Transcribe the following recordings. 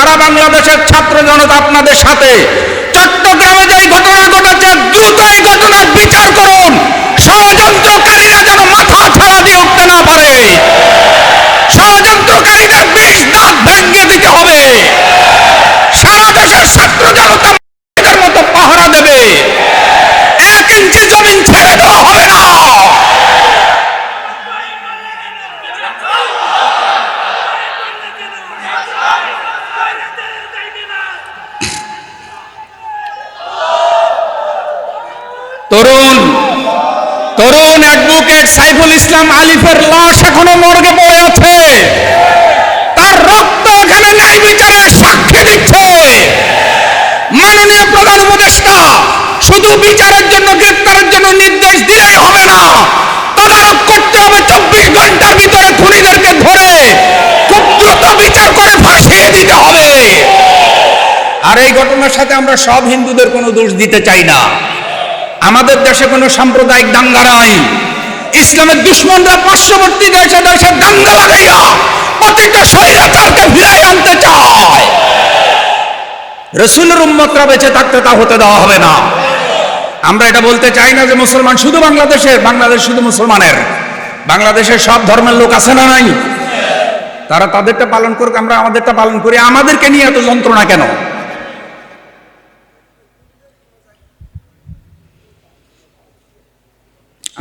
সারা বাংলাদেশের ছাত্র জনতা আপনাদের সাথে চট্টগ্রামে যে ঘটনা ঘটেছে দ্রুত এই ঘটনার বিচার করুন ষড়যন্ত্রকারীরা যেন মাথা ছাড়া দিয়ে উঠতে না পারে ষড়যন্ত্রকারীদের বিষ দাঁত ভেঙে দিতে হবে সারা দেশের ছাত্র জনতা এদের মতো পাহারা দেবে এক ইঞ্চি জমিন ছেড়ে দেওয়া হবে না তরুণ তরুণ অ্যাডভোকেট সাইফুল ইসলাম আলিফের লাশ এখনও মর্গে পড়ে আছে তার রক্ত এখানে ন্যায় বিচারের সাক্ষী দিচ্ছে মাননীয় প্রধান উপদেষ্টা শুধু বিচারের জন্য, গ্রেপ্তারের জন্য নির্দেশ দিলেই হবে না। তদারক করতে হবে চব্বিশ ঘণ্টার ভিতরে খুনিদেরকে ধরে। খুব দ্রুত বিচার করে ফাঁসিয়ে দিতে হবে। আর এই ঘটনার সাথে আমরা সব হিন্দুদের কোনো দোষ দিতে চাই না। আমাদের দেশে কোনো সাম্প্রদায়িক দাঙ্গা নাই। ইসলামের দুশ্মনরা পার্শ্ববর্তী দেশে দেশে দাঙ্গা লাগাইয়া প্রতিটা স্বৈরাচারকে ফিরাই আনতে চায়। রসুলের উম্মতরা বেঁচে থাকতে তা হতে দেওয়া হবে না। আমরা এটা বলতে চাই না যে মুসলমান শুধু বাংলাদেশের বাংলাদেশ শুধু মুসলমানের। বাংলাদেশের সব ধর্মের লোক আছে না নাই? তারা তাদেরটা পালন করুক, আমরা আমাদেরটা পালন করি। আমাদেরকে নিয়ে এত যন্ত্রণা কেন?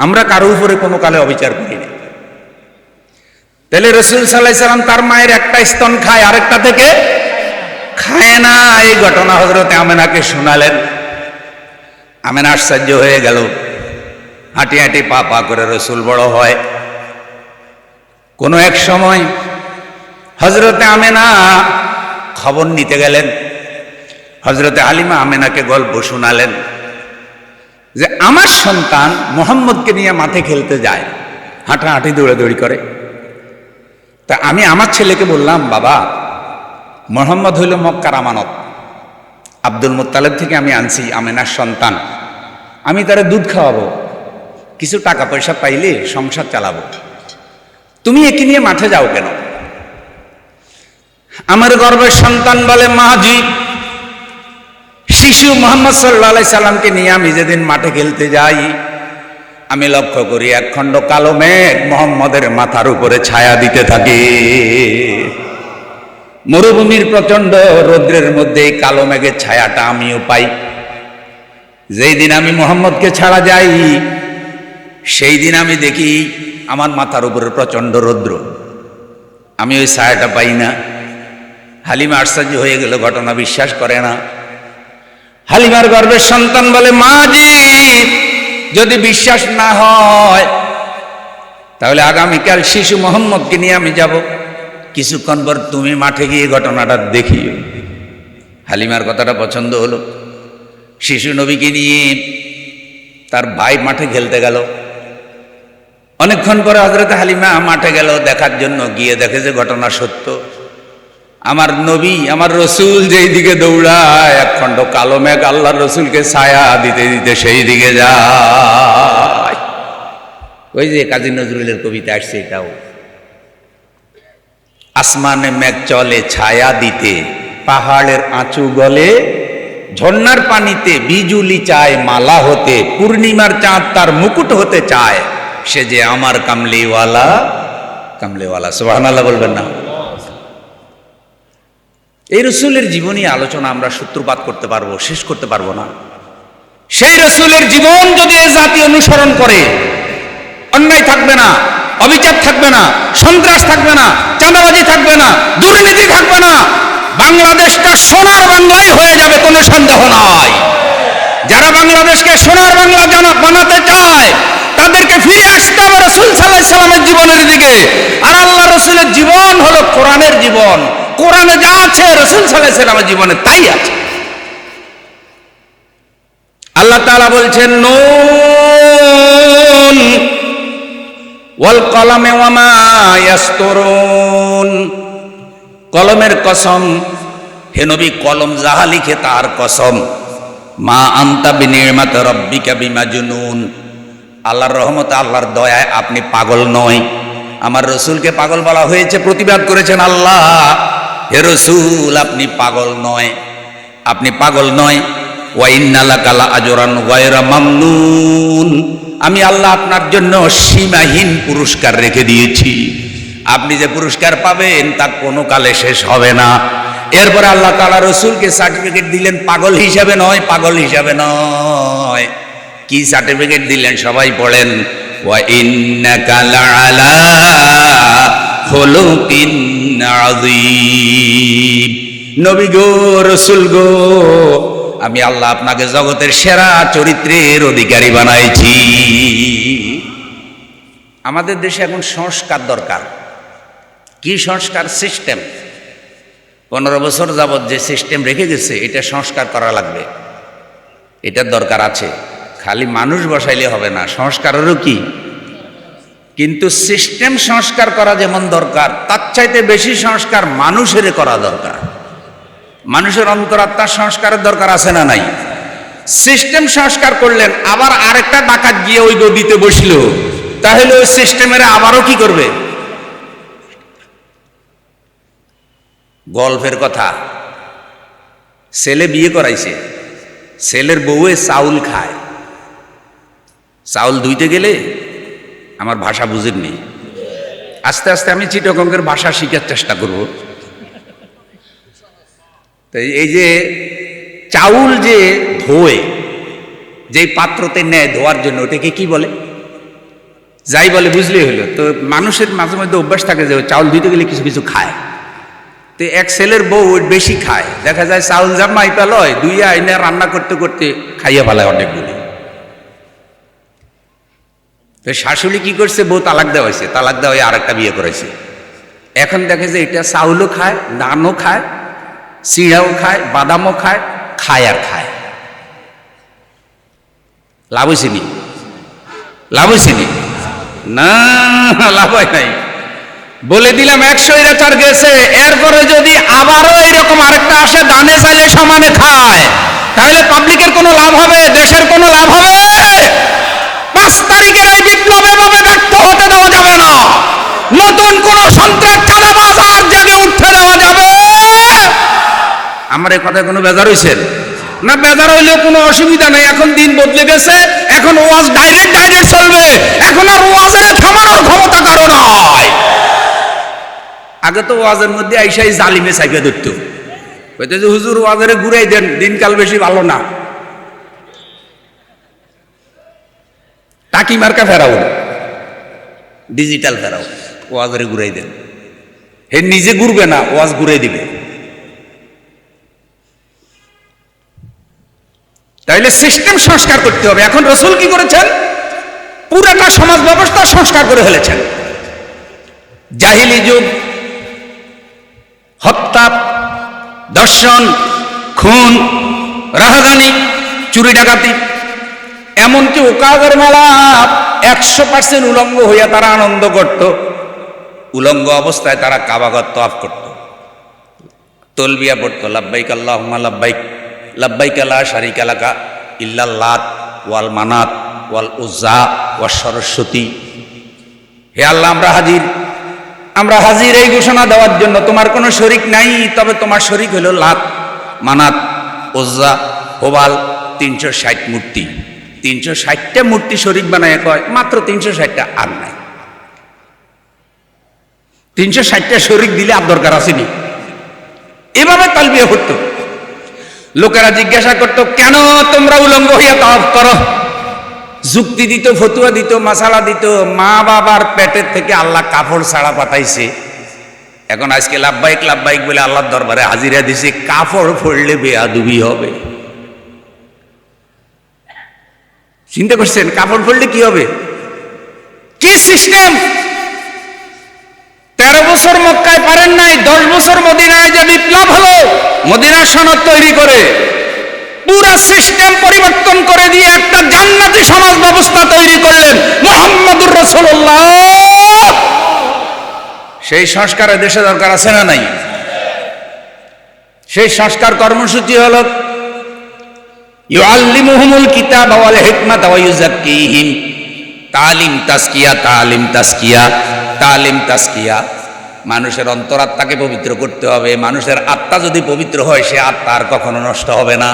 আমরা কারও উপরে কোনো কালে অবিচার করি না তাহলে রসুল সাল্লাহ সাল্লাম তার মায়ের একটা স্তন খায়, আরেকটা থেকে খায় না। এই ঘটনা হজরতে আমেনাকে শোনালেন। আমেনা আশ্চর্য হয়ে গেল। হাঁটি হাঁটি পা পা করে রসুল বড় হয়। কোনো এক সময় হজরতে আমেনা খবর নিতে গেলেন। হজরতে আলিমা আমেনাকে গল্প শোনালেন যে, আমার সন্তান মোহাম্মদকে নিয়ে মাঠে খেলতে যায়, হাঁটাহাঁটি, দৌড়াদৌড়ি করে। তা আমি আমার ছেলেকে বললাম, বাবা, মোহাম্মদ হইল মক্কার আমানত। আব্দুল মুত্তালেব থেকে আমি আনছি আমেনার সন্তান। আমি তারা দুধ খাওয়াবো, কিছু টাকা পয়সা পাইলে সংসার চালাবো। তুমি একে নিয়ে মাঠে যাও কেন? আমার গর্বের সন্তান বলে মাহাজি, শিশু মোহাম্মদ সাল্লা সাল্লামকে নিয়ে আমি যেদিন মাঠে খেলতে যাই, আমি লক্ষ্য করি এক খণ্ড কালো মেঘ মোহাম্মদের মাথার উপরে ছায়া দিতে থাকে। মরুভূমির প্রচণ্ড রৌদ্রের মধ্যে এই কালো মেঘের ছায়াটা আমিও পাই। যেই দিন আমি মোহাম্মদকে ছাড়া যাই, সেই দিন আমি দেখি আমার মাথার উপরে প্রচণ্ড রৌদ্র। আমি ওই ছায়াটা পাই না। হালিমা আশ্চর্য হয়ে গেল, ঘটনা বিশ্বাস করে না। হালিমার গর্ভের সন্তান বলে, মা জি, যদি বিশ্বাস না হয়, তাহলে আগামীকাল শিশু মোহাম্মদকে নিয়ে আমি যাব। কিছুক্ষণ পর তুমি মাঠে গিয়ে ঘটনাটা দেখিও হালিমার কথাটা পছন্দ হলো। শিশু নবীকে নিয়ে তার ভাই মাঠে খেলতে গেল। অনেকক্ষণ পরে হজরত হালিমা মাঠে গেল দেখার জন্য। গিয়ে দেখে যে ঘটনা সত্য। আমার নবী, আমার রসুল যেই দিকে দৌড়ায় এক খণ্ড কালো মেঘ আল্লাহর রসুলকে ছায়া দিতে দিতে সেই দিকে যায়। ওই যে কাজী নজরুলের কবিতা আসছে এটাও। আসমানে মেঘ চলে ছায়া দিতে, পাহাড়ের আঁচু গলে, ঝর্ণার পানিতে বিজুলি চায় মালা হতে, পূর্ণিমার চাঁদ তার মুকুট হতে চায়। সে যে আমার কামলিওয়ালা কামলিওয়ালা সোহানাল্লাহ বলবেন না। এই রসুলের জীবনী আলোচনা আমরা সূত্রপাত করতে পারব, শেষ করতে পারব না। সেই রসুলের জীবন যদি এ জাতি অনুসরণ করে, অন্যায় থাকবে না। অবিচার থাকবে না, সন্ত্রাস থাকবে না, চাঁদাবাজি থাকবে না, দুর্নীতি থাকবে না। বাংলাদেশটা সোনার বাংলাই হয়ে যাবে, কোনো সন্দেহ নাই। যারা বাংলাদেশকে সোনার বাংলা বানাতে চায়, তাদেরকে ফিরে আসতে হবে রসুল সাল্লাহ সাল্লামের জীবনের দিকে। আর আল্লাহ রসুলের জীবন হলো কোরআনের জীবন। কোরআনে যা আছে, রসুল সাল্লাহ সাল্লামের জীবনে তাই আছে। আল্লাহ তাআলা বলছেন নুন ওয়াল কলামে কলমের কসম, হে নবী, কলম যাহা লিখে তার কসম। মা আন্তা বিনির্মাত রব্বিকা বিমা জুনুন আল্লাহর রহমত, আল্লাহর দয়ায় আপনি পাগল নয় আমার রসুলকে পাগল বলা হয়েছে, প্রতিবাদ করেছেন আল্লাহ। হে রসুল, আপনি পাগল নয় আপনি পাগল নয় ওয়াইন্নালাকালা আজরান ওয়াইরা মামনুন। আমি আল্লাহ আপনার জন্য সীমাহীন পুরস্কার রেখে দিয়েছি। আপনি যে পুরস্কার পাবেন তা কোনো কালে শেষ হবে না। এরপরে আল্লাহ তালা রসুলকে সার্টিফিকেট দিলেন, পাগল হিসাবে নয়, পাগল হিসাবে নয়। কি সার্টিফিকেট দিলেন সবাই পড়েন নবী গো, রসুল গো আমি আল্লাহ আপনাকে জগতের সেরা চরিত্রের অধিকারী বানাইছি। আমাদের দেশে এখন সংস্কার দরকার। কি সংস্কার? সিস্টেম। পনেরো বছর যাবৎ যে সিস্টেম রেখে গেছে, এটা সংস্কার করা লাগবে। এটার দরকার আছে। খালি মানুষ বসাইলে হবে না, সংস্কারেরও কি? কিন্তু সিস্টেম সংস্কার করা যেমন দরকার, তার চাইতে বেশি সংস্কার মানুষের করা দরকার। মানুষের অন্তরাত্মার সংস্কারের দরকার আছে না নাই? সিস্টেম সংস্কার করলেন, আবার আরেকটা ডাকাত গিয়ে ওই গদিতে বসল। তাহলে ওই সিস্টেমের আবারও কি করবে? গল্পের কথা। ছেলে বিয়ে করাইছে। ছেলের বউয়ে চাউল খায়। চাউল ধুইতে গেলে আমার ভাষা বুঝেননি। আস্তে আস্তে আমি চিটকঙ্কের ভাষা শিখার চেষ্টা করব। তো এই যে চাউল যে ধোয়ে, যেই পাত্রতে নেয় ধোয়ার জন্য, ওটাকে কি বলে? যাই বলে, বুঝলেই হলো। তো মানুষের মাঝে মধ্যে অভ্যাস থাকে যে চাউল ধুইতে গেলে কিছু কিছু খায়। তো এক ছেলের বউ বেশি খায়। দেখা যায় চাউল জামাই পেলয় দুই আইনে রান্না করতে করতে খাইয়া ফেলায় অনেকগুলি। তো শাশুড়ি কি করছে? বউ তালাক দেওয়া হয়েছে তালাক দেওয়া হয়ে আরেকটা বিয়ে করেছে এখন দেখে যে এটা চাউলও খায়, নানও খায় চিড়াও খায় বাদামও খায় খায় আর খায়। লাভ হয়েছিনি লাভ হয়েছিনি না লাভ হয় নাই। বলে দিলাম একশো চার গেছে। এরপরে যদি আবারও এরকম আরেকটা আসে, দানে চাইলে সমানে খায়। তাহলে পাবলিকের কোনো লাভ হবে? দেশের কোনো লাভ হবে? পাঁচ তারিখের এই বিপ্লব এভাবে ব্যর্থ হতে দেওয়া যাবে না। নতুন কোন সন্ত্রাস চাঁদাবাজ আর জেগে উঠতে দেওয়া যাবে আমার এই কথায় কোনো বেজার হয়েছেন না, বেজার হইলেও কোনো অসুবিধা নেই। এখন দিন বদলে গেছে, এখন ওয়াজ ডাইরেক্ট ডাইরেক্ট চলবে। এখন আর ওয়াজের থামানোর ক্ষমতা কারও নয় আগে তো ওয়াজের মধ্যে আইসাই জালিমে সাইকে ধরত। হয়তো যে, হুজুর, ওয়াজের ঘুরাই দেন, দিনকাল বেশি ভালো না। টাকি মার্কা ফেরাও ডিজিটাল ফেরাও। ওয়াজের ঘুরাই দেন। হে, নিজে ঘুরবে না, ওয়াজ ঘুরাই দিবে। তাইলে সিস্টেম সংস্কার করতে হবে। এখন রসুল কি করেছেন? পুরাটা সমাজ ব্যবস্থা সংস্কার করে ফেলেছেন। জাহিলি যুগ হত্যা দর্শন খুন রাহাজানি চুরি ডাকাতি, এমনকি ওকাগর মেলা একশো পার্সেন্ট উলঙ্গ হইয়া তারা আনন্দ করত। উলঙ্গ অবস্থায় তারা কাবাগত তফ করত। তলবিয়া পড়তো, লাব্বাইক আল্লাহ লাব্বাইক। লাব্বাইক আল্লাহ শারিক এলাকা ইল্লাল্লাত ওয়াল মানাত ওয়াল উজ্জা ওয়াল সরস্বতী। হে আল্লাহ, আমরা হাজির। আমরা হাজির এই ঘোষণা দেওয়ার জন্য। তোমার কোনো শরিক নাই, তবে তোমার শরিক হলো লাত, মানাত ওজ্জা হোবাল, তিনশো ষাট মূর্তি। তিনশো ষাটটা মূর্তি শরিক বানায় কয়, মাত্র তিনশো ষাটটা আর নাই। তিনশো ষাটটা শরিক দিলে আর দরকার আসেনি এভাবে তালবিয়া করতো। লোকেরা জিজ্ঞাসা করতো, কেন তোমরা উলঙ্গ হইয়া তাওয়াফ করো? যুক্তি দিত, ফতুয়া দিত, মাসালা দিত, মা বাবার পেটের থেকে আল্লাহ কাপড় ছাড়া পাঠাইছে। এখন আজকে লাভবাহিক লাভবাহিক বলে আল্লাহর দরবারে হাজিরা দিছে কাপড় পড়লে বেয়াদুবি হবে। চিন্তা করছেন কাপড় ফড়লে কি হবে? কি সিস্টেম? তেরো বছর মক্কায় পারেন নাই, দশ বছর মদিনায় যে বিপ্লব হলো মদিনার সনদ তৈরি করে পুরা সিস্টেম পরিবর্তন করে দিয়ে একটা জান্নাতি সমাজ ব্যবস্থা তৈরি করলেন মোহাম্মদুর রসুল্লাহ সেই সংস্কারে দেশে দরকার আছে না নাই? সেই সংস্কার কর্মসূচি হল ইউআল্লিমুহুমুল কিতাব ওয়াল হিকমাত ওয়া তালিম তাসকিয়া তালিম তাসকিয়া তালিম তাসকিয়া মানুষের অন্তরাত্মাকে পবিত্র করতে হবে। মানুষের আত্মা যদি পবিত্র হয়, সে আত্মা আর কখনো নষ্ট হবে না।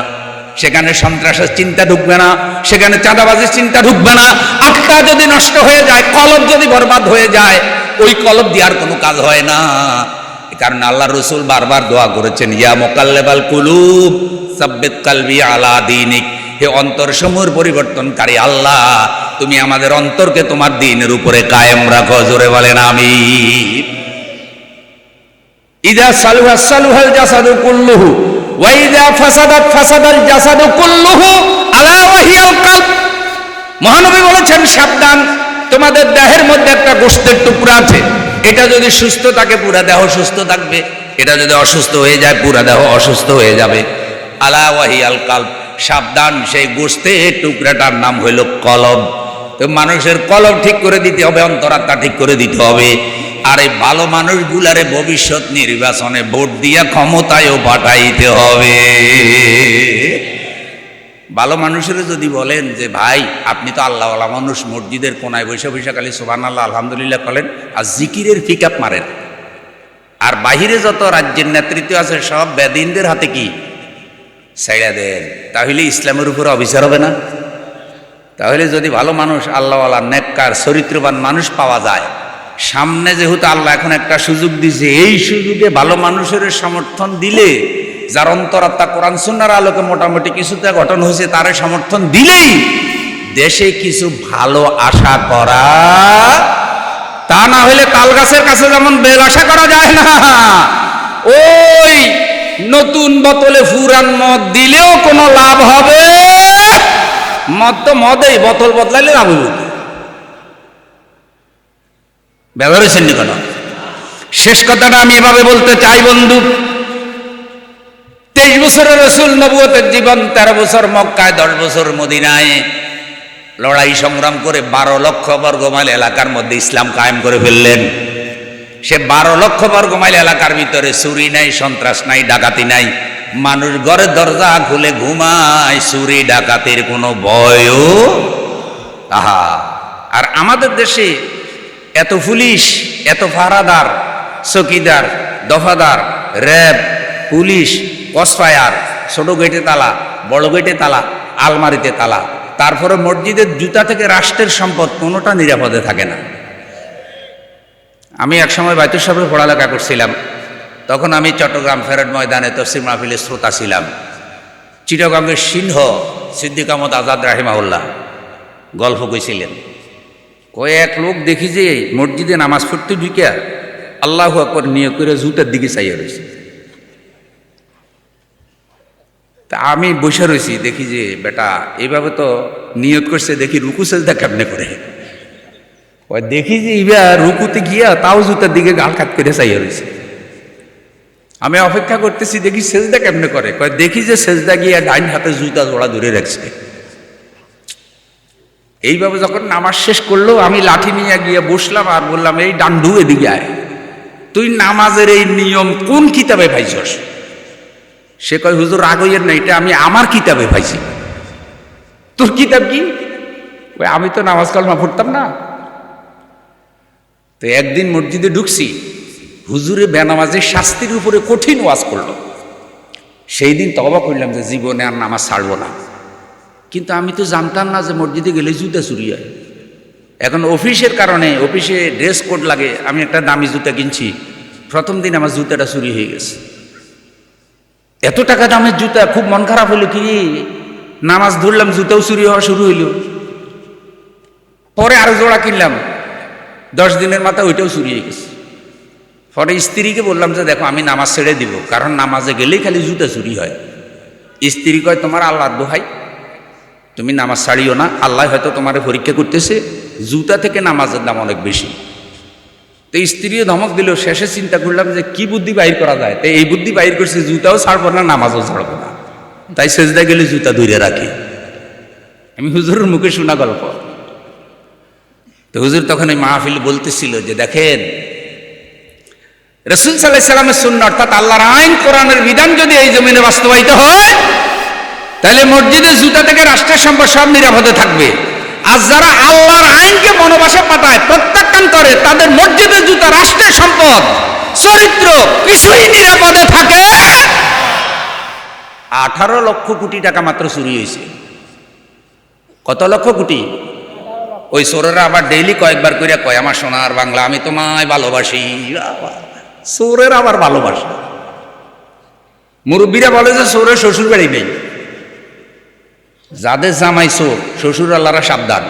সেখানে সন্ত্রাসের চিন্তা ঢুকবে না, সেখানে চাঁদাবাজির চিন্তা ঢুকবে না। আত্মা যদি নষ্ট হয়ে যায়, কলব যদি বরবাদ হয়ে যায়, ওই কলব দিয়ে আর কোনো কাজ হয় না। কারণ আল্লাহ রসুল বারবার দোয়া করেছেন, ইয়া মোকাল্লেবাল কুলুব, সাব্বিত কালবি আলা দিনিক। হে অন্তর সমূহের পরিবর্তনকারী আল্লাহ, তুমি আমাদের অন্তরকে তোমার দিনের উপরে কায়েম রাখো, জোরে বলেন আমি ইদা সালুহা সালুহাল জাসাদু কুল্লুহু, ওয়া ইদা ফাসাদাত ফাসাদাল জাসাদু কুল্লুহু আলা ওয়াহিয়াল কালব। মহানবী বলেছেন, সাবধান, তোমাদের দেহের মধ্যে একটা গোশতের টুকরা আছে, এটা যদি সুস্থ থাকে, পুরা দেহ সুস্থ থাকবে, এটা যদি অসুস্থ হয়ে যায়, পুরা দেহ অসুস্থ হয়ে যাবে। আলা ওয়াহিয়াল কালব। সাবধান, সেই গোশতের টুকরাটার নাম হইল কলব। তো মানুষের কলব ঠিক করে দিতে হবে, অন্তরাত্মা ঠিক করে দিতে হবে। আর এই ভালো মানুষগুলারে ভবিষ্যৎ নির্বাচনে ভোট দিয়া ক্ষমতায়ও পাঠাইতে হবে। ভালো মানুষের যদি বলেন যে, ভাই, আপনি তো আল্লাহওয়ালা মানুষ, মসজিদের কোনায় বৈশা বৈশা খালি সোবান আল্লাহ আলহামদুলিল্লাহ করেন আর জিকিরের পিক মারেন। আর বাহিরে যত রাজ্যের নেতৃত্ব আছে, সব বেদিনদের হাতে কি? সাইড়া দেন। তাহলে ইসলামের উপর অবিচার হবে না? তাহলে যদি ভালো মানুষ, আল্লাহওয়ালা, নেককার, চরিত্রবান মানুষ পাওয়া যায়, সামনে যেহেতু আল্লাহ এখন একটা সুযোগ দিছে এই সুযোগে ভালো মানুষের সমর্থন দিলে, যার অন্তরাত্মা কোরআন সুন্নার আলোকে মোটামুটি কিছুটা গঠন হয়েছে, তার সমর্থন দিলেই দেশে কিছু ভালো আশা করা, তা না হলে তাল গাছের কাছে যেমন বেল আশা করা যায় না। ওই নতুন বোতলে ফুরান মদ দিলেও কোনো লাভ হবে? মদ তো মদেই, বোতল বদলাইলে লাভ হইব কি? ব্যবহার হয়েছেন কেন? শেষ কথাটা আমি এভাবে বলতে চাই বন্ধু। তেইশ বছরের রসুল নবুয়তের জীবন, তেরো বছর মক্কায়, দশ বছর মদিনায়। লড়াই সংগ্রাম করে বারো লক্ষ বর্গমাইল এলাকার মধ্যে ইসলাম কায়েম করে ফেললেন। সে বারো লক্ষ বর্গমাইল এলাকার ভিতরে চুরি নাই, সন্ত্রাস নাই, ডাকাতি নাই। মানুষ ঘরের দরজা খুলে ঘুমায়, চুরি, ডাকাতির কোনো ভয়ও আহা। আর আমাদের দেশে এত পুলিশ, এত ফারাদার চকিদার, দফাদার, র্যাব, পুলিশ কসফায়ার ছোট গেটে তালা, বড় গেটে তালা, আলমারিতে তালা। তারপরে মসজিদের জুতা থেকে রাষ্ট্রের সম্পদ কোনোটা নিরাপদে থাকে না। আমি একসময় বাইতুর সাহেবের পড়ালেখা করছিলাম। তখন আমি চট্টগ্রাম ফেরত ময়দানে তফসির মাহফিলের শ্রোতা ছিলাম। চিটগাঙ্গের সিংহ সিদ্দিক আহমদ আজাদ রাহিমাউল্লাহ গল্প কইছিলেন, কয়েক লোক দেখি যে মসজিদে নামাজ পড়তে ঢুকিয়া আল্লাহ আকবর নিয়োগ করে জুতার দিকে চাইয়া রয়েছে তা আমি বসে রয়েছি দেখি যে বেটা এইভাবে তো নিয়োগ করছে, দেখি রুকু সেজদা কেমনে করে? ওই দেখি যে ইবা রুকুতে গিয়া তাও জুতার দিকে গাল কাট করে চাইয়া রয়েছে আমি অপেক্ষা করতেছি, দেখি সেজদা কেমনে করে? কয়, দেখি যে সেজদা গিয়া ডাইন হাতে জুতা জোড়া ধরে রাখছে। এইভাবে যখন নামাজ শেষ করল, আমি লাঠি নিয়ে গিয়ে বসলাম আর বললাম, এই ডান্ডু এদিকে আয়। তুই নামাজের এই নিয়ম কোন কিতাবে পাইছস? সে কয়, হুজুর, রাগ হইয়ের না, এটা আমি আমার কিতাবে পাইছি। তোর কিতাব কি? আমি তো নামাজ কালমা পড়তাম না। তো একদিন মসজিদে ঢুকছি, হুজুরে বেনামাজের শাস্তির উপরে কঠিন ওয়াজ করল। সেই দিন তবা করলাম যে জীবনে আর নামাজ ছাড়ব না। কিন্তু আমি তো জানতাম না যে মসজিদে গেলে জুতা চুরি হয়। এখন অফিসের কারণে অফিসে ড্রেস কোড লাগে, আমি একটা দামি জুতা কিনছি। প্রথম দিন আমার জুতাটা চুরি হয়ে গেছে। এত টাকা দামের জুতা, খুব মন খারাপ হলো কি? নামাজ ধরলাম, জুতাও চুরি হওয়া শুরু হইল। পরে আরও জোড়া কিনলাম। দশ দিনের মাথায় ওইটাও চুরি হয়ে গেছে। পরে স্ত্রীকে বললাম যে দেখো, আমি নামাজ ছেড়ে দিব, কারণ নামাজে গেলেই খালি জুতা চুরি হয়। স্ত্রী কয়, তোমার আল্লাহর দোহাই, তুমি নামাজ ছাড়িও না, আল্লাহ হয়তো তোমার পরীক্ষা করতেছে, জুতা থেকে নামাজের দাম অনেক বেশি। তো স্ত্রীও ধমক দিল, শেষে চিন্তা করলাম যে কি বুদ্ধি বাইর করা যায়? তো এই বুদ্ধি বাইর করছে, জুতাও ছাড়বো না, নামাজও ছাড়বো না। তাই সেজদা গেলে জুতা ধরে রাখি। আমি হুজুরের মুখে শোনা গল্প। তো হুজুর তখন এই মাহফিল বলতেছিল যে দেখেন, রসুল সাল্লাহ শূন্য অর্থাৎ আল্লাহর আইন, কোরআনের বিধান যদি এই জমিনে বাস্তবায়িত হয়, তাহলে মসজিদে জুতা থেকে রাষ্ট্রের সম্পদ সব নিরাপদে থাকবে। আর যারা আল্লাহর আইনকে বনবাসে পাঠায়, প্রত্যাখ্যান করে, তাদের মসজিদের জুতা রাষ্ট্রের সম্পদ, চরিত্র কিছুই নিরাপদে থাকে। আঠারো লক্ষ কোটি টাকা মাত্র চুরি হয়েছে। কত লক্ষ কোটি? ওই সোরেরা আবার ডেইলি কয়েকবার করে কয় আমার সোনার বাংলা আমি তোমায় ভালোবাসি। সোরের আবার ভালোবাসা। মুরব্বীরা বলে যে সোরের শ্বশুর বাড়ি নেই। যাদের জামাই সোর শ্বশুর আল্লাহরা সাবধান।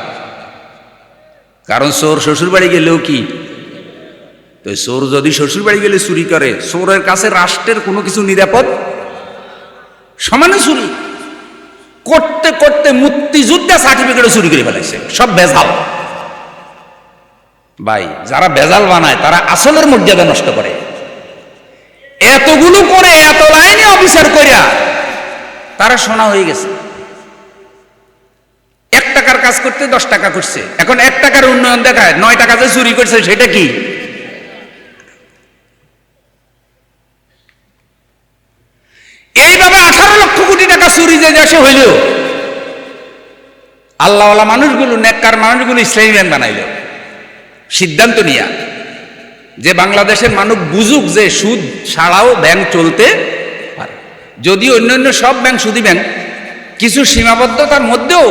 কারণ সোর শ্বশুর বাড়ি গেলেও কি? তো সোর যদি শ্বশুর বাড়ি গেলে চুরি করে চোরের কাছে রাষ্ট্রের কোনো কিছু নিরাপদ? সমানে চুরি। করতে করতে মুক্তিযুদ্ধে সার্টিফিকেটও চুরি করে ফেলাইছে সব বেজাল ভাই, যারা বেজাল বানায়, তারা আসলের মর্যাদা নষ্ট করে। এতগুলো করে, এত লাইনে অফিসার করিয়া তারা শোনা হয়ে গেছে। এক টাকার কাজ করতে দশ টাকা করছে। এখন এক টাকার উন্নয়ন দেখায়, নয় টাকা যে চুরি করছে, সেটা কি? এইভাবে আঠারো কোটি টাকা চুরি যে দেশে হইল। আল্লাহওয়ালা মানুষগুলো, নেককার মানুষগুলো ইসলামী ব্যাংক বানাইল। সিদ্ধান্ত নিয়া যে বাংলাদেশের মানুষ বুঝুক যে সুদ ছাড়াও ব্যাংক চলতে পারে। যদি অন্যান্য সব ব্যাংক সুদি ব্যাংক, কিছু সীমাবদ্ধতার মধ্যেও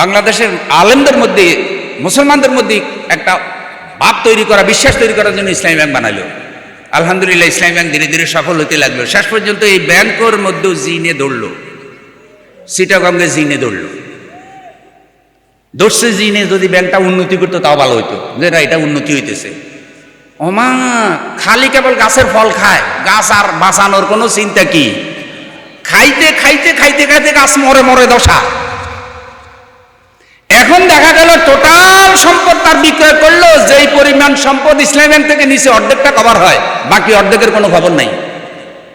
বাংলাদেশের আলেমদের মধ্যে, মুসলমানদের মধ্যে একটা ভাব তৈরি করা, বিশ্বাস তৈরি করার জন্য ইসলামী ব্যাংক বানাইল। আলহামদুলিল্লাহ, ইসলামী ব্যাংক ধীরে ধীরে সফল হতে লাগল। শেষ পর্যন্ত এই ব্যাংকের মধ্যেও জিনে দৌড়ল। সিটাগঙ্গে জিনে দৌড়ল। দর্শে জিনে যদি ব্যাংকটা উন্নতি করতো, তাও ভালো হইতো। যে না, এটা উন্নতি হইতেছে। ওমা, খালি কেবল গাছের ফল খায়। গাছ আর বাঁচানোর কোনো চিন্তা কি? খাইতে খাইতে খাইতে খাইতে গাছ মরে মরে দশা। এখন দেখা গেল টোটাল সম্পদ তার বিক্রয় করল, যেই পরিমাণ সম্পদ ইসলাম ব্যাংক থেকে নিচে অর্ধেকটা কভার হয়, বাকি অর্ধেকের কোনো খবর নাই।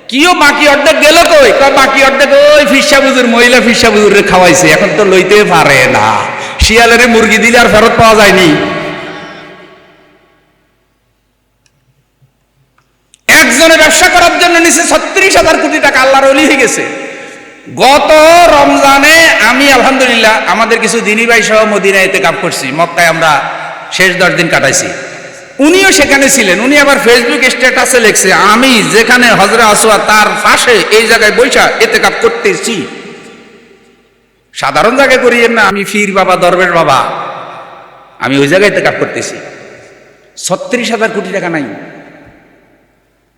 কিও বাকি অর্ধেক গেল কই? বাকি অর্ধেক ওই ফিসা বুজুর মহিলা ফিসা বুজুরে খাওয়াইছে, এখন তো লইতে পারে না। শিয়ালের মুরগি দিলে আর ফেরত পাওয়া যায়নি। একজনে ব্যবসা করার জন্য নিচে ছত্রিশ হাজার কোটি টাকা আল্লাহর অলি হয়ে গেছে। গত রমজানে আমি আলহামদুলিল্লাহ আমাদের কিছু দিনী ভাই সহ মদিনায় এতে কাপ করছি, মক্কায় আমরা শেষ দশ দিন কাটাইছি। উনিও সেখানে ছিলেন, উনি আবার ফেসবুক স্ট্যাটাসে লিখছে, আমি যেখানে হজরা আসোয়া তার পাশে এই জায়গায় বৈশা এতে কাপ করতেছি। সাধারণ জায়গায় করিয়েন না, আমি ফির বাবা, দরবের বাবা। আমি ওই জায়গায় এতে কাপ করতেছি। ছত্রিশ হাজার কোটি টাকা নাই।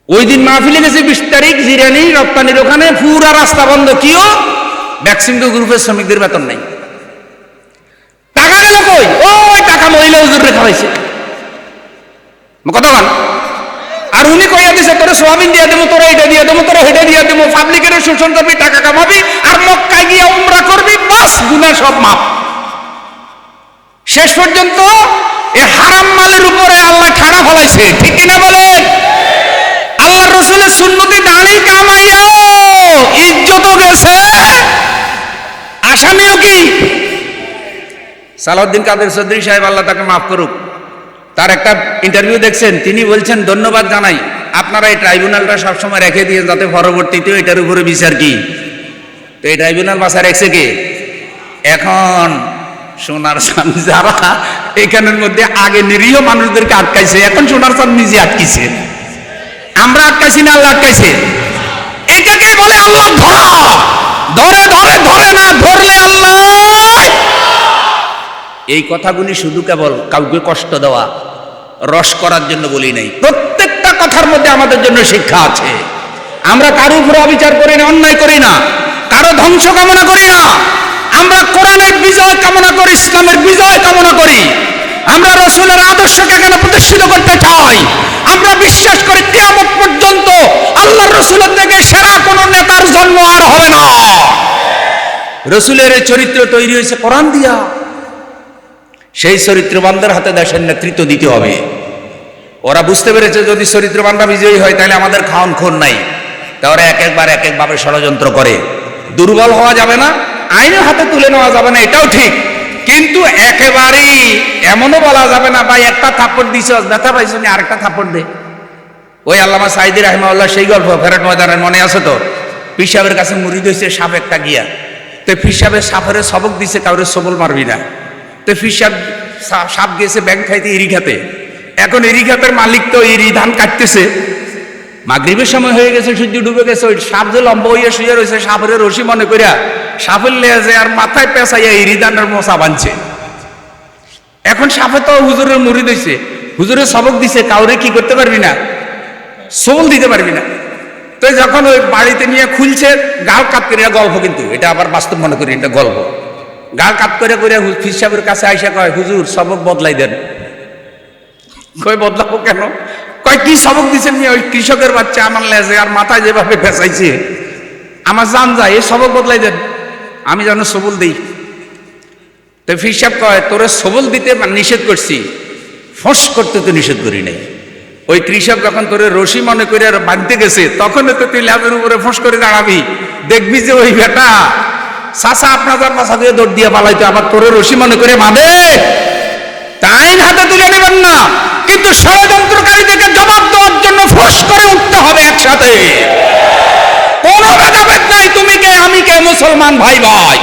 ওই দিন মাহফিলে গেছে বিশ তারিখ, জিরানি, রপ্তানির ওখানে পুরা রাস্তা বন্ধ। কিও? ভ্যাকসিন গ্রুপের শ্রমিকদের বেতন নাই। টাকা গেল কই? ওই টাকা মহিলা হুজুর রেখা হয়েছে কতক্ষণ আর উনি কইয়া দিছে, তোরে সোয়াবিন দিয়ে দেবো, তোরা এটা দিয়ে দেবো, তোরা হেঁটে দিয়ে দেবো, পাবলিকের শোষণ করবি, টাকা কামাবি, আর মক্কায় গিয়ে উমরা করবি, বাস গুনা সব মাপ শেষ পর্যন্ত এ হারাম মালের উপরে আল্লাহ খাড়া ফলাইছে। ঠিক কিনা বলেন? আল্লাহ রসুলের সুন্নতি দাঁড়ি কামাইয়াও ইজ্জতও গেছে। আসামিও কি? সালাউদ্দিন কাদের চৌধুরী সাহেব, আল্লাহ তাকে মাফ করুক। তার একটা ইন্টারভিউ দেখছেন, তিনি বলছেন, ধন্যবাদ জানাই। আপনারা এই ট্রাইব্যুনালটা সবসময় রেখে দিয়ে, যাতে পরবর্তীতে এটার উপরে বিচার কি? তো এই ট্রাইব্যুনাল বাসা রেখেছে কি? এখন সোনার চান যারা, এখানের মধ্যে আগে নিরীহ মানুষদেরকে আটকাইছে, এখন সোনার চান নিজে আটকিছে। আমরা আটকাইছি না, আল্লাহ আটকাইছে। এটাকে বলে আল্লাহ ধরা। ধরে ধরে ধরে না, ধরলে আল্লাহ। এই কথাগুলি শুধু কেবল কাউকে কষ্ট দেওয়া, রস করার জন্য বলি নাই। প্রত্যেকটা কথার মধ্যে আমাদের জন্য শিক্ষা আছে। আমরা কারও উপরে অবিচার করি না, অন্যায় করি না। কারও ধ্বংস কামনা করি না। আমরা কোরআনের বিজয় কামনা করি, ইসলামের বিজয় কামনা করি। আমরা রসুলের আদর্শকে এখানে প্রতিষ্ঠিত করতে চাই? আমরা বিশ্বাস করি পর্যন্ত আল্লাহ রসুলের থেকে সেরা কোন নেতার জন্ম আর হবে না। রসুলের এই চরিত্র তৈরি হয়েছে কোরআন দিয়া। সেই চরিত্রবানদের হাতে দেশের নেতৃত্ব দিতে হবে। ওরা বুঝতে পেরেছে যদি চরিত্রবানরা বিজয়ী হয়, তাহলে আমাদের খাওয়ান খুন নাই। তা ওরা এক একবার এক একভাবে ষড়যন্ত্র করে। দুর্বল হওয়া যাবে না, আইনের হাতে তুলে নেওয়া যাবে না, এটাও ঠিক। কিন্তু একেবারেই এমনও বলা যাবে না, ভাই, একটা থাপ্পড় দিছ ব্যথা পাইছ আরেকটা থাপ্পড় দে। ওই আল্লামা সাইদি রাহিমাউল্লাহ সেই গল্প, ফেরত ময়দানের মনে আছে তো? পিসাবের কাছে মুড়ি দিয়েছে সাপ একটা গিয়া। তো পিসাবের সাপের সবক দিছে, কাউরে সবল মারবি না। তো ফিসাব সাপ গেছে ব্যাংক খাইতে ইরি খাতে। এখন এরি খাতের মালিক তো এরি ধান কাটতেছে। মাগরিবের সময় হয়ে গেছে, সূর্য ডুবে গেছে, ওই সাপ যে লম্বা হইয়া শুয়ে রয়েছে সাপের রশি মনে করিয়া সাপের লেজে আর মাথায় পেঁচাইয়া এরি ধানের মশা বানছে। এখন সাপে তো হুজুরের মুড়ি দিছে হুজুরের সবক দিছে, কাউরে কি করতে পারবি না? সবল দিতে পারবি না। তো যখন ওই বাড়িতে নিয়ে খুলছে, গাল কাপ করিয়া গল্প কিন্তু। এটা আবার বাস্তব মনে করি, এটা গল্প। গাল কাপ করে করে ফির সাহেবের কাছে আইসা কয়, হুজুর, সবক বদলাই দেন। কই বদলাবো কেন? কয়, কি সবক মিয়া? ওই কৃষকের বাচ্চা আমার লেজে আর মাথায় যেভাবে ফেসাইছে। আমার জান যায় এই সবক বদলাই দেন। আমি যেন সবল দিই। তো ফির সাহেব কয়, তোরে সবল দিতে নিষেধ করছি। ফস করতে তো নিষেধ করি নাই। ওই কৃষক যখন তোরে রশি মনে করে আর বাঁধতে গেছে তখন তো তুই ল্যাবের উপরে ফস করে দাঁড়াবি। দেখবি যে ওই বেটা চাষা আপনাদের পাশা দিয়ে দৌড় দিয়ে পালাইতো, আবার তোরে রশি মনে করে মাবে তাই হাতে তুলে নেবেন না, কিন্তু ষড়যন্ত্রকারীদেরকে জবাব দেওয়ার জন্য ফস করে উঠতে হবে একসাথে। কোনো ভেদাভেদ নাই, তুমি কে, আমি কে, মুসলমান ভাই ভাই।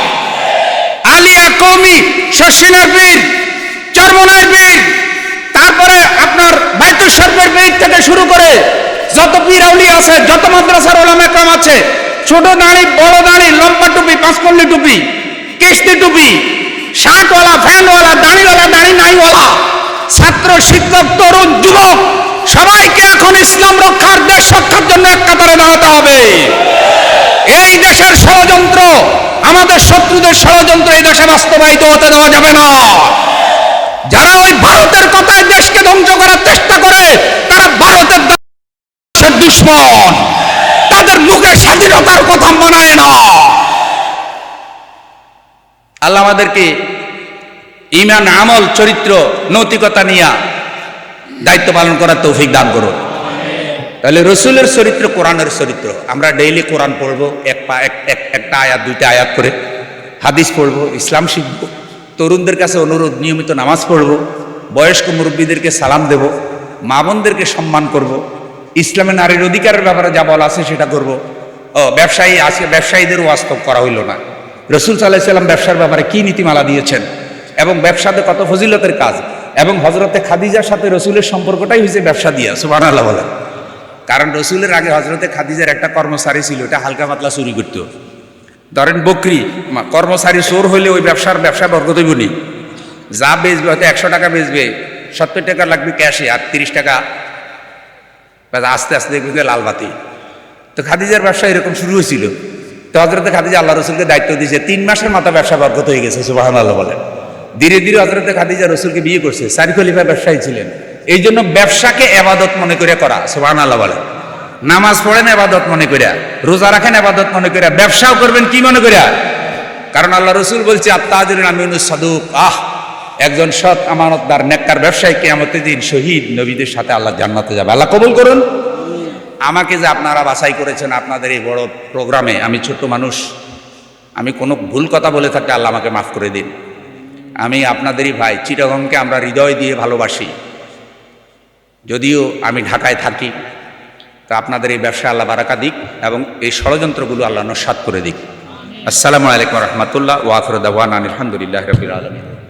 আলিয়া কৌমি, শশিনের বীর, চরমনের বীর তারপরে আপনার বাইতুল শরফের বীর থেকে শুরু করে যত পীর আউলি আছে, যত মাদ্রাসার ওলামে কাম আছে, ছোট দাড়ি, বড় দাড়ি, লম্বা টুপি পাঁচকল্লি টুপি কেস্তি টুপি, শার্টওয়ালা, ফ্যানওয়ালা, দাড়িওয়ালা, দাড়ি নাইওয়ালা, ছাত্র, শিক্ষক, তরুণ, যুবক, সবাইকে এখন ইসলাম রক্ষার দেশ রক্ষার জন্য এক কাতারে দাঁড়াতে হবে। এই দেশের ষড়যন্ত্র, আমাদের শত্রুদের ষড়যন্ত্র এই দেশে বাস্তবায়িত হতে দেওয়া যাবে না। যারা ওই ভারতের কথায় দেশকে ধ্বংস করার চেষ্টা করে, তারা ভারতের দুশ্মন। তাদের মুখে স্বাধীনতার কথা মানায় না। আল্লাহ আমাদেরকে ইমান আমল, চরিত্র, নৈতিকতা নিয়ে দায়িত্ব পালন করার তৌফিক দান করুন। তাহলে রসুলের চরিত্র, কোরআনের চরিত্র। আমরা ডেইলি কোরআন পড়ব, এক পা এক- একটা আয়াত, দুইটা আয়াত করে হাদিস পড়ব, ইসলাম শিখব। তরুণদের কাছে অনুরোধ, নিয়মিত নামাজ পড়ব, বয়স্ক মুরব্বীদেরকে সালাম দেব, মা বোনদেরকে সম্মান করব, ইসলামে নারীর অধিকারের ব্যাপারে যা বলা আছে সেটা করব। ব্যবসায়ী আছে ব্যবসায়ীদের বাস্তব করা হইল না। রসুল সাল্লাহ সাল্লাম ব্যবসার ব্যাপারে কী নীতিমালা দিয়েছেন এবং ব্যবসাতে কত ফজিলতের কাজ এবং হজরতে খাদিজার সাথে রসুলের সম্পর্কটাই হয়েছে ব্যবসা দিয়া সুবাহ আল্লাহ বলেন। কারণ রসুলের আগে হজরতে খাদিজার একটা কর্মচারী ছিল, এটা হালকা পাতলা চুরি করত। ধরেন বকরি কর্মচারী চোর হইলে ওই ব্যবসার ব্যবসা বর্গত নি। যা বেচবে হয়তো একশো টাকা বেচবে, সত্তর টাকা লাগবে ক্যাশে আর তিরিশ টাকা আস্তে আস্তে দেখবে যে লালবাতি তো খাদিজার ব্যবসা এরকম শুরু হয়েছিল। তো হজরতে খাদিজা আল্লাহ রসুলকে দায়িত্ব দিয়েছে, তিন মাসের মাথা ব্যবসা বরকত হয়ে গেছে সুবাহান আল্লাহ বলেন। ধীরে ধীরে হজরতে খাদিজা রসুলকে বিয়ে করছে, সারি খলিফা ব্যবসায়ী ছিলেন। এই জন্য ব্যবসাকে এবাদত মনে করে করা সুবাহান আল্লাহ বলেন। নামাজ পড়েন এবাদত মনে করিয়া রোজা রাখেন এবাদত মনে করিয়া ব্যবসাও করবেন কি মনে করিয়া কারণ আল্লাহ রসুল বলছে আত্মাজুর আমিনুস সাদুক। আহ, একজন সৎ আমানতদার, নেককার ব্যবসায়ী কেয়ামতের দিন শহীদ নবীদের সাথে আল্লাহ জান্নাতে যাবে। আল্লাহ কবুল করুন। আমাকে যে আপনারা বাছাই করেছেন আপনাদের এই বড় প্রোগ্রামে, আমি ছোট্ট মানুষ, আমি কোনো ভুল কথা বলে থাকলে আল্লাহ আমাকে মাফ করে দিন। আমি আপনাদেরই ভাই, চিটাগংকে আমরা হৃদয় দিয়ে ভালোবাসি। যদিও আমি ঢাকায় থাকি তা আপনাদের এই ব্যবসা আল্লাহ বারাকা দিক এবং এই ষড়যন্ত্রগুলো আল্লাহ নস্বাত করে দিক। আসসালামু আলাইকুম রহমতুল্লাহ ওয়াফর দাওয়ান আলহামদুলিল্লাহ রবিল আলমী